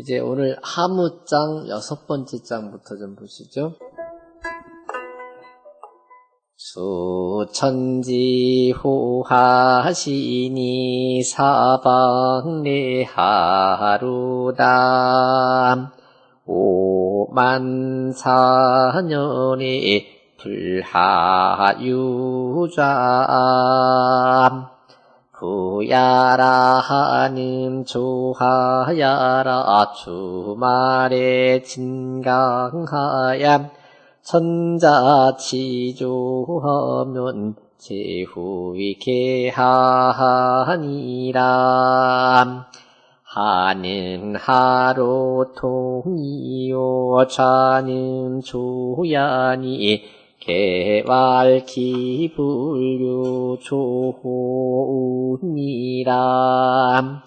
이제 오늘 하무장 여섯 번째 장부터 좀 보시죠. 수천지 호하시니 사방내 하루다 오만사년의 불하유자 부야라하는 조하야라 주말에 진강하야 천자치조하면 제후위케하니라. 하는 하루 통이요 좌는 조야니 개왈기 불유 조니라.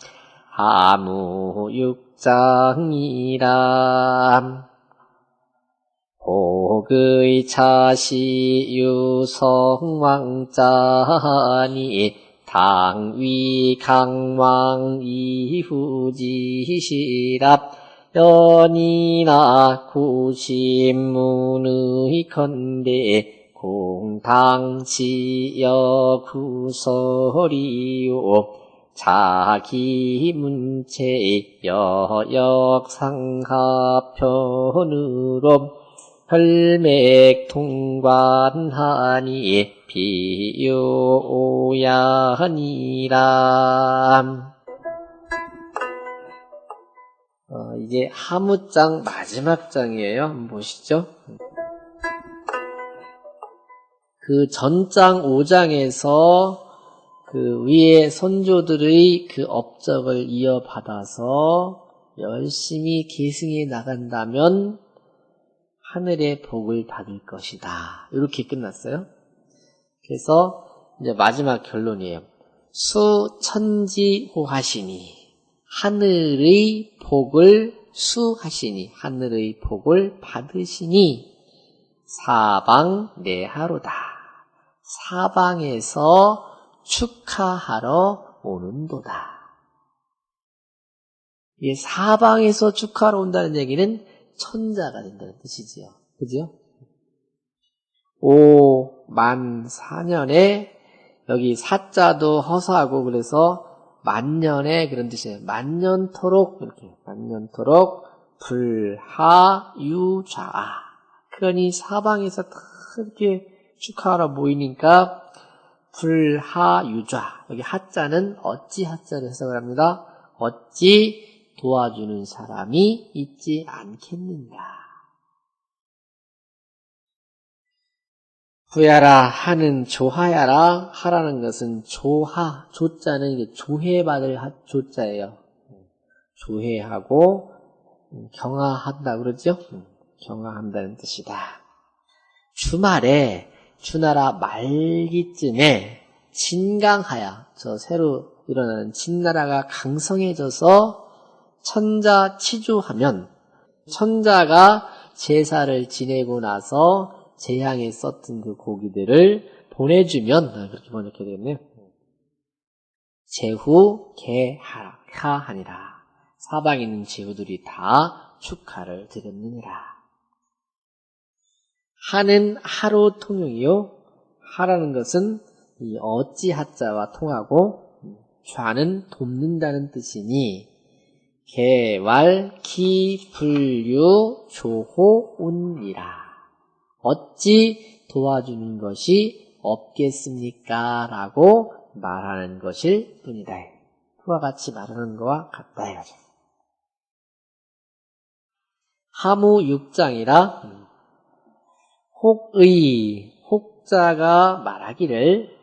하무 육장이라. 복의 차시 유성왕자니 당위 강왕 이후지시랍 연이나 구신문의 건대 공당시여 구설이요. 자기 문체 여역상하편으로 혈맥 통관하니 비요야니라 어, 이제 하무장 마지막 장이에요. 한번 보시죠. 그 전장 5장에서 그 위에 선조들의 그 업적을 이어받아서 열심히 계승해 나간다면 하늘의 복을 받을 것이다. 이렇게 끝났어요. 그래서 이제 마지막 결론이에요. 수천지호하시니 하늘의 복을 수하시니 하늘의 복을 받으시니 사방 내하로다. 사방에서 축하하러 오는도다. 이 사방에서 축하하러 온다는 얘기는 천자가 된다는 뜻이지요. 그죠? 오만 사년에 여기 사자도 허사하고 그래서 만년의 그런 뜻이에요. 만년토록 이렇게 만년토록 불하유좌. 그러니 사방에서 다 이렇게 축하하러 모이니까 불하유좌. 여기 하자는 어찌 하자를 해석을 합니다. 어찌 도와주는 사람이 있지 않겠는가. 부야라 하는 조하야라 하라는 것은 조하 조자는 이게 조해받을 하- 조자예요. 조해하고 음, 경하한다 그러죠? 음, 경하한다는 뜻이다. 주말에 주나라 말기쯤에 진강하야 저 새로 일어나는 진나라가 강성해져서 천자 치주하면 천자가 제사를 지내고 나서 제향에 썼던 그 고기들을 보내주면 아, 그렇게 번역해야 되겠네요. 제후 개하하니라 사방에 있는 제후들이 다 축하를 드렸느니라. 하는 하루 통용이요. 하라는 것은 이 어찌 하자와 통하고 좌는 돕는다는 뜻이니 개왈 기 불유 조호 운이라. 어찌 도와주는 것이 없겠습니까? 라고 말하는 것일 뿐이다. 그와 같이 말하는 것과 같다. 이거죠. 하무 6장이라 혹의 혹자가 말하기를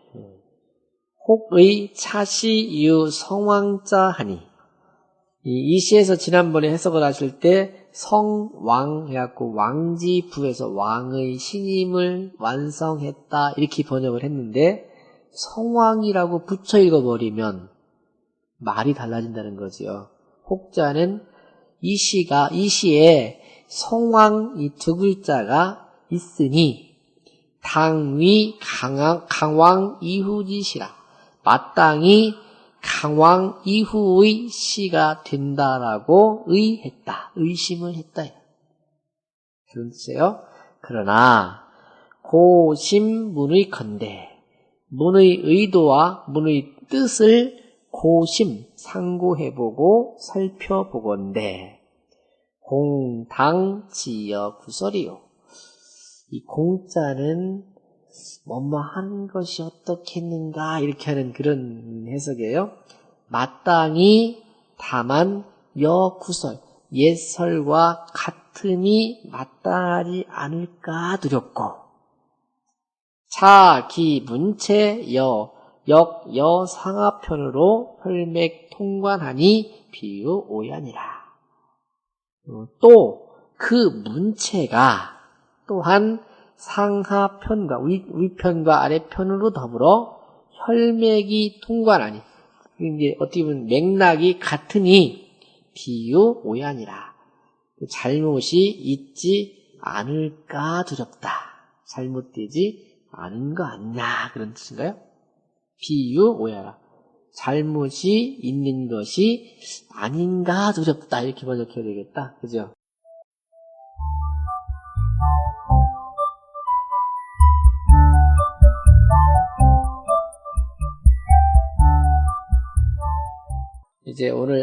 혹의 차시 유 성왕자 하니 이, 이 시에서 지난번에 해석을 하실 때 성왕 해갖고 왕지부에서 왕의 신임을 완성했다 이렇게 번역을 했는데 성왕이라고 붙여 읽어버리면 말이 달라진다는 거지요. 혹자는 이 시가 이 시에 성왕 이 두 글자가 있으니 당위 강왕, 강왕 이후지시라 마땅히 상황 이후의 시가 된다라고 의했다. 의심을 했다. 뜻이에요. 그러나 고심 문의 건데 문의 의도와 문의 뜻을 고심 상고해보고 살펴보건대 공당 지어 구설이요. 이 공자는 뭐뭐 하는 것이 어떻겠는가 이렇게 하는 그런 해석이에요. 마땅히 다만 여구설 옛설과 같음이 마땅하지 않을까 두렵고 차기 문체 여 역, 여, 상하편으로 혈맥 통관하니 비유 오연이라. 어, 또그 문체가 또한 상하편과 위, 위편과 아래편으로 더불어 혈맥이 통관하니 이제 어떻게 보면 맥락이 같으니 비유 오연이라. 잘못이 있지 않을까 두렵다. 잘못되지 않은 거 아니냐 그런 뜻인가요? 비유 오야라. 잘못이 있는 것이 아닌가 두렵다. 이렇게 번역해야 되겠다. 그죠? 이제 오늘